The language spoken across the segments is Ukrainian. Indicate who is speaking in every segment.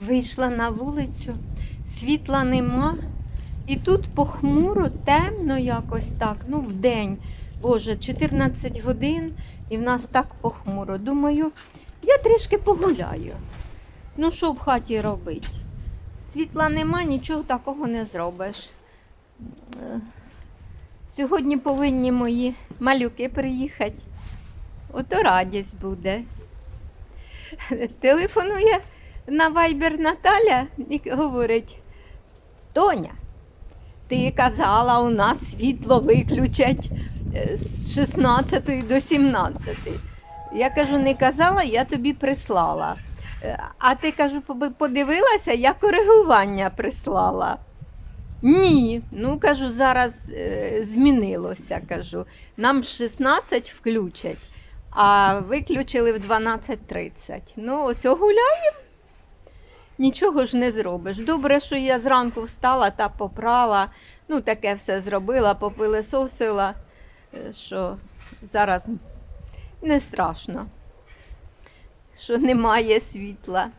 Speaker 1: Вийшла на вулицю, світла нема. І тут похмуро, темно якось так, ну в день. Боже, 14 годин і в нас так похмуро. Думаю, я трішки погуляю. Ну, що в хаті робить? Світла нема, нічого такого не зробиш. Е, Сьогодні повинні мої малюки приїхати. Ото радість буде. Телефонує на Viber Наталя і говорить: Тоня, ти казала, у нас світло виключать е, з 16 до 17. Я кажу, не казала, я тобі прислала. Е, А ти кажу, подивилася, я коригування прислала. Ні, ну кажу, зараз е, змінилося. кажу. Нам 16 включать, а виключили в 12.30. Ну, ось гуляємо. Нічого ж не зробиш. Добре, що я зранку встала та попрала, ну таке все зробила, попилисосила, е, що зараз не страшно, що немає світла.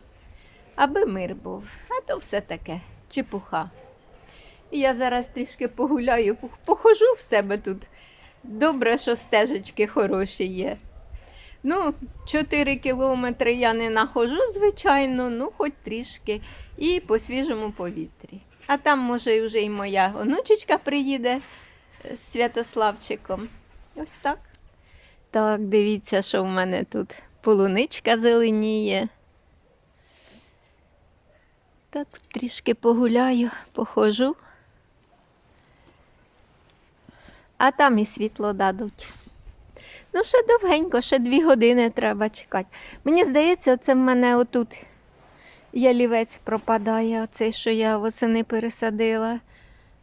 Speaker 1: Аби мир був, а то все таке чепуха. Я зараз трішки погуляю, пох- похожу в себе тут. Добре, що стежечки хороші є. Ну, 4 кілометри я не нахожу, звичайно, ну хоч трішки. І по свіжому повітрі. А там, може, вже і моя онучечка приїде е, з Святославчиком. Ось так. Так, дивіться, що в мене тут полуничка зеленіє. Так, трішки погуляю, похожу. А там і світло дадуть. Ну, ще довгенько, ще дві години треба чекати. Мені здається, це в мене отут ялівець пропадає, оцей, що я восени пересадила.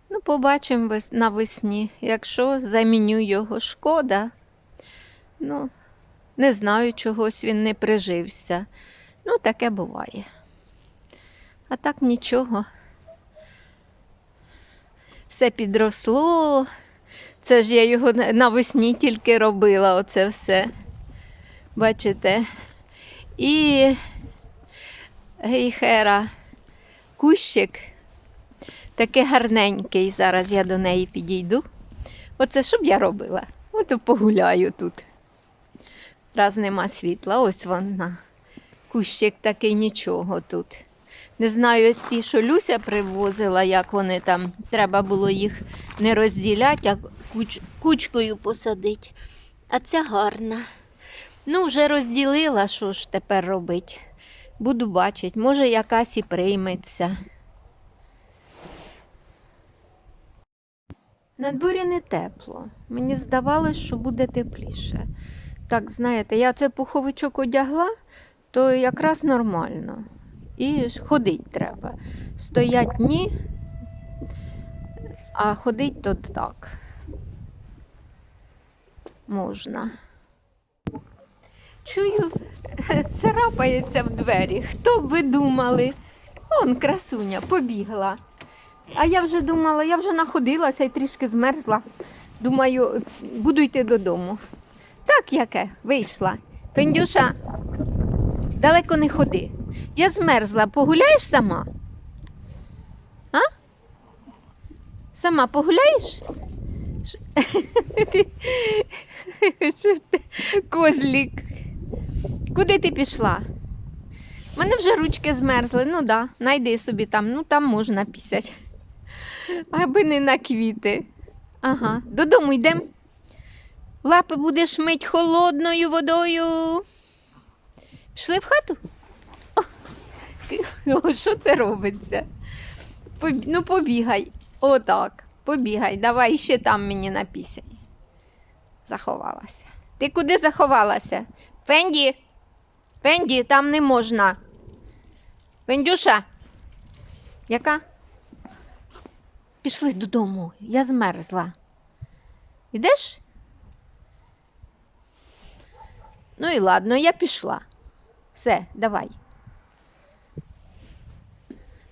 Speaker 1: Ну, побачимо навесні. Якщо заміню його, шкода. Ну, не знаю, чогось він не прижився. Ну, таке буває. А так нічого. Все підросло. Це ж я його навесні тільки робила, оце все. Бачите? І гейхера кущик такий гарненький. Зараз я до неї підійду. Оце що б я робила? Ото погуляю тут. Раз нема світла, ось вона. Кущик такий нічого тут. Не знаю, ті, що Люся привозила, як вони там. Треба було їх не розділяти, а куч, кучкою посадити. А ця гарна. Ну, вже розділила, що ж тепер робити. Буду бачити, може якась і прийметься. На дворі не тепло. Мені здавалось, що буде тепліше. Так, знаєте, я цей пуховичок одягла, то якраз нормально. І ж ходить треба. Стоять ні, а ходить то так. Можна. Чую, царапається в двері. Хто б ви думали? Он красуня побігла. А я вже думала, я вже находилася і трішки змерзла. Думаю, буду йти додому. Так яке, вийшла. Фендюша, далеко не ходи. Я змерзла, погуляєш сама? А? Сама погуляєш? Козлік. Куди ти пішла? У мене вже ручки змерзли. Ну да, найди собі там, ну там можна пісять. Аби не на квіти. Ага, додому йдемо. Лапи будеш мить холодною водою. Пішли в хату? Що це робиться? Побі- Ну, побігай. Отак. Побігай. Давай ще там мені напісяй. Заховалася. Ти куди заховалася? Фенді? Фенді, там не можна. Фендюша. Яка? Пішли додому. Я змерзла. Ідеш? Ну і ладно, я пішла. Все, давай.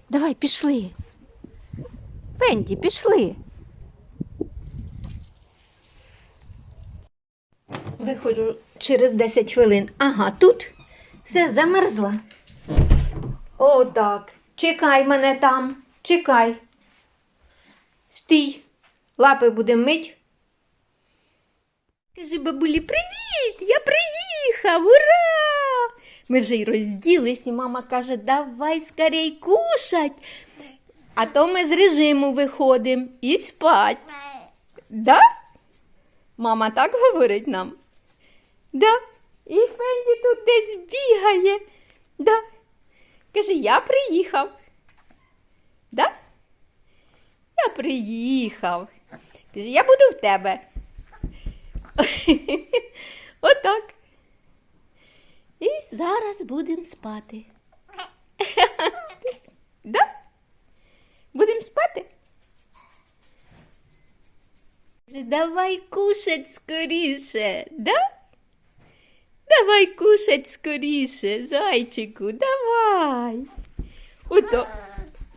Speaker 1: Давай, пішли. Фенді, пішли. Виходжу через 10 хвилин. Ага, тут все замерзла. Так. Чекай мене там. Чекай. Стій. Лапи будемо мить. Кажи, бабулі, привіт! Я приїхав! Ура! Ми вже й розділись, і мама каже, давай скорей кушать. А то ми з режиму виходимо і спать. Да? Мама так говорить нам? Да. І Фенді тут десь бігає. Да. Каже, я приїхав. Да? Я приїхав. Каже, я буду в тебе. Отак. І зараз будемо спати. Да? Будемо спати? Давай кушать скоріше, да? Давай кушать скоріше, зайчику, давай. Ото.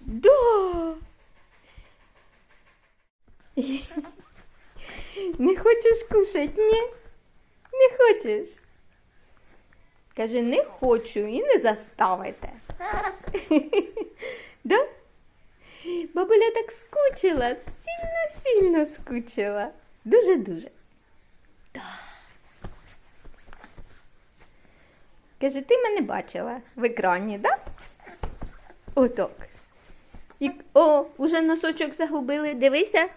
Speaker 1: Да. Не хочеш кушать, ні? Не хочеш? Каже, не хочу і не заставите. Да? Бабуля так скучила, сильно-сильно скучила. Дуже-дуже. Каже, ти мене бачила в екрані, да? Отак. І, о, уже носочок загубили. Дивися.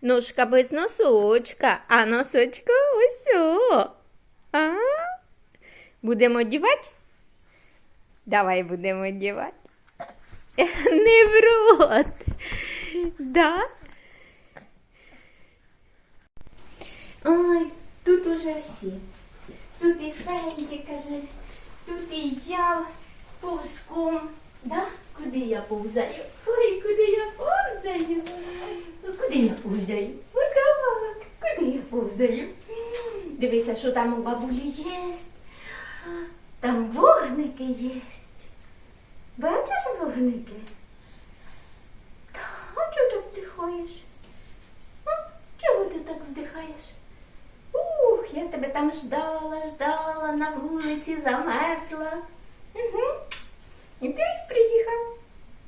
Speaker 1: Ножка без носочка, а носочко ось о. Будемо одівати? Давай будемо одівати. Не в рот. Да? Ой, тут уже всі. Тут і Фенді каже, тут і я повзком. Да? Куди я повзаю? Ой, куди я повзаю? Ну, Куди я повзаю? Ну так, куди я повзаю? Дивися, що там у бабулі є. Там вогники є. Бачиш вогники? Та, а чого ти вдихаєш? А? Чого ти так вздихаєш? Ух, я тебе там ждала, ждала, на вулиці замерзла. Угу. І ти приїхав.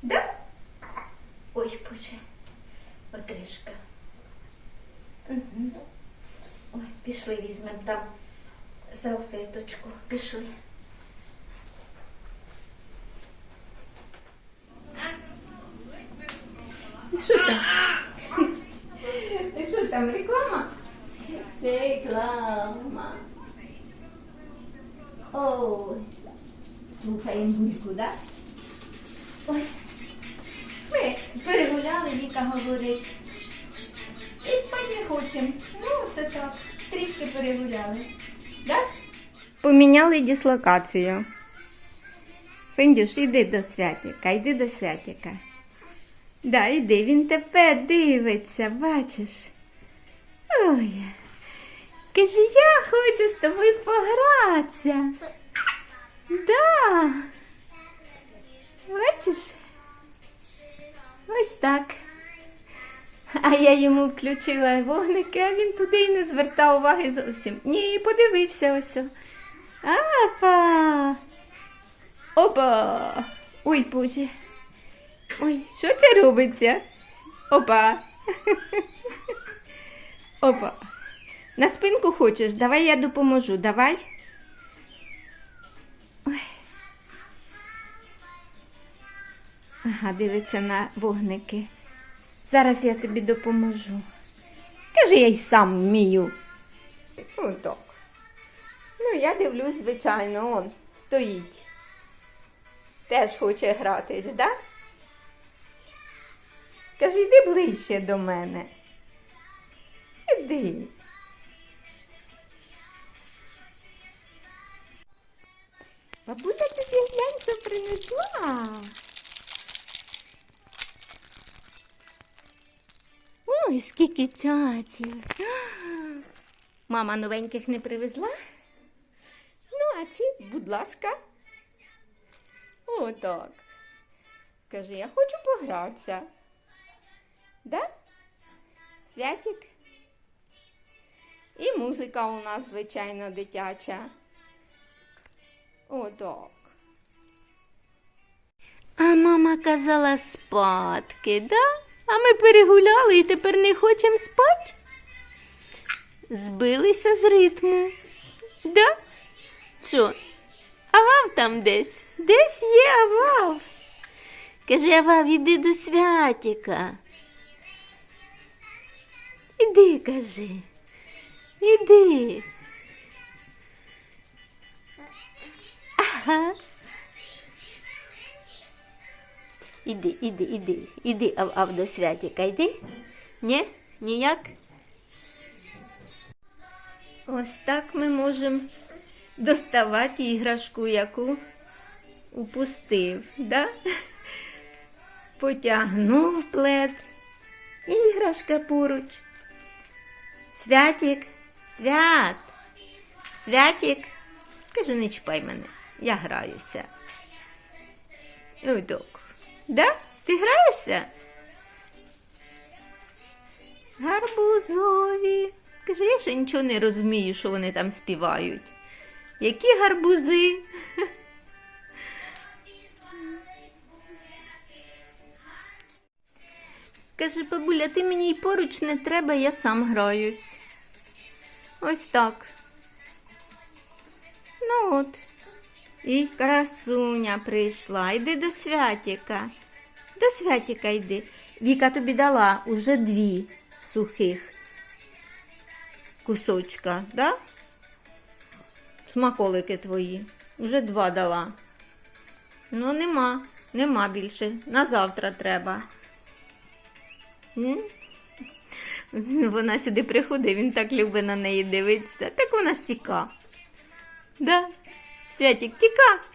Speaker 1: Да? Ой, боже, отришка. Угу. Ой, пішли візьмемо там салфеточку. Пішли. Що там? Що там, реклама? Реклама. Ой. Слухаємо бульку, да? Ой. Ми перегуляли, Віка говорить. І спати не хочемо. Ну, це так. Трішки перегуляли. Поміняли дислокацію. Фендюш, іди до святіка, йди до святіка. Да, іди, він тебе дивиться, бачиш. Ой. Каже, я хочу з тобою погратися. Да. Бачиш? Ось так. А я йому включила вогники, а він туди й не звертав уваги зовсім. Ні, подивився ось. Апа. Опа. Ой, Боже. Ой, що це робиться? Опа. Опа. На спинку хочеш? Давай я допоможу. Давай. Ой. Ага, дивиться на вогники. Зараз я тобі допоможу. Каже, я й сам вмію. Отак. Ну, я дивлюсь, звичайно, он стоїть. Теж хоче гратись, да? Каже, йди ближче до мене. Іди. Бабуля тобі глянь, що принесла. Ой, скільки цяців. Мама новеньких не привезла. Ну, а ці, будь ласка. Отак. Каже, я хочу погратися. Да? Святик? І музика у нас, звичайно, дитяча. Отак.
Speaker 2: А мама казала спадки, да? А ми перегуляли і тепер не хочемо спати? Збилися з ритму. Да? Що? Авав там десь? Десь є Авав. Каже, Авав, іди до святіка. Іди, кажи. Іди. Ага. Іди, іди, іди, іди, ав, ав до святіка, йди. Ні? Ніяк?
Speaker 1: Ось так ми можемо доставати іграшку, яку упустив. Да? Потягнув плед. І іграшка поруч. Святік, свят, святік. Каже, не чіпай мене, я граюся. Ой, док. Да? Ти граєшся? Гарбузові. Каже, я ще нічого не розумію, що вони там співають. Які гарбузи? Каже, бабуля, ти мені й поруч не треба, я сам граюсь. Ось так. Ну от. І красуня прийшла. Йди до святіка. До святіка йди. Віка тобі дала уже дві сухих кусочка, да? Смаколики твої. Уже два дала. Ну, нема, нема більше. На завтра треба. М? Вона сюди приходить, він так любить на неї дивитися. Так вона ж тіка. Да? Святік, тіка.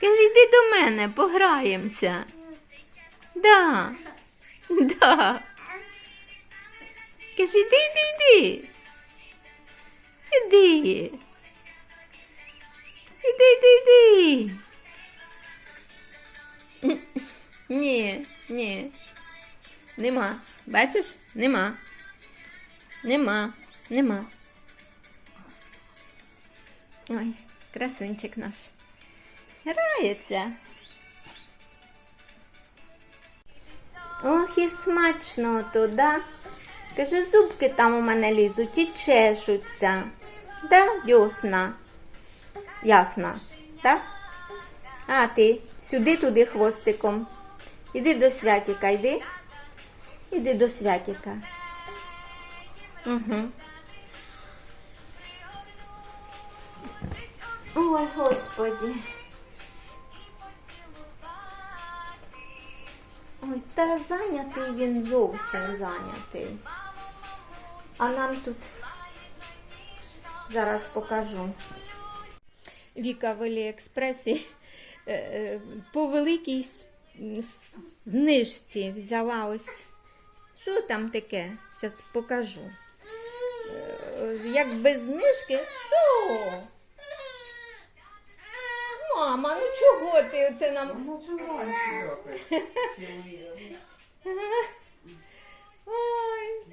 Speaker 1: Каже, йди до мене, пограємося. Да. Да. Каже, йди, йди, йди. Іди. Іди, іди, іди. Ні, ні. Нема. Бачиш? Нема. Нема. Нема. Ой, красунчик наш. Грається. Ох, і смачно туди. Каже, зубки там у мене лізуть і чешуться. Да. Ясна, так? А ти сюди туди хвостиком. Іди до святіка, йди. Іди до святіка. Угу. Ой, господі. Ой, та зайнятий він зовсім зайнятий. А нам тут зараз покажу. Віка в Аліекспресі е, е, по великій знижці взяла ось. Що там таке? Зараз покажу. Е, Як без знижки? Що? Мама, ну чого ти оце нам
Speaker 3: Ну, чого?
Speaker 1: Ой.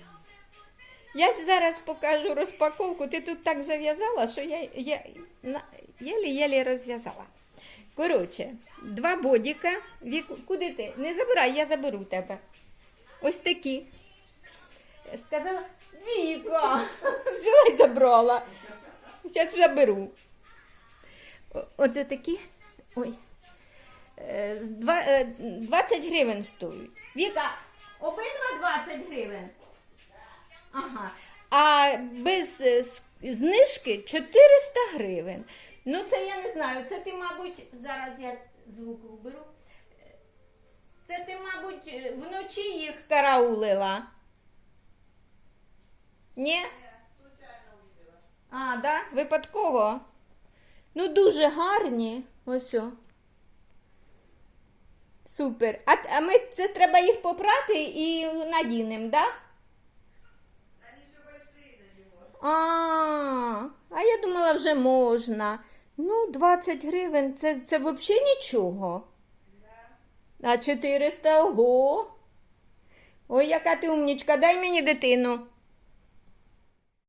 Speaker 1: Я зараз покажу розпаковку. Ти тут так зав'язала, що я, я єлі-єлі розв'язала. Коротше, два бодіка. Віку, куди ти? Не забирай, я заберу тебе. Ось такі. Сказала, Віка, взяла і забрала. Зараз заберу. Оце такі. Ой. Е, з два- е, 20 гривень стоять. Віка, обидва 20 гривень. Ага. А без е, знижки 400 гривень. Ну, це я не знаю. Це ти, мабуть, зараз я звук вберу. Це ти, мабуть, е, вночі їх караулила. Ні? А, да? Випадково. Ну, дуже гарні. Ось. о. Супер. А, а ми це треба їх попрати і надінемо, да? А, а я думала, вже можна. Ну, 20 гривень це, це взагалі нічого. А 400 ого. Ой, яка ти умнічка, дай мені дитину.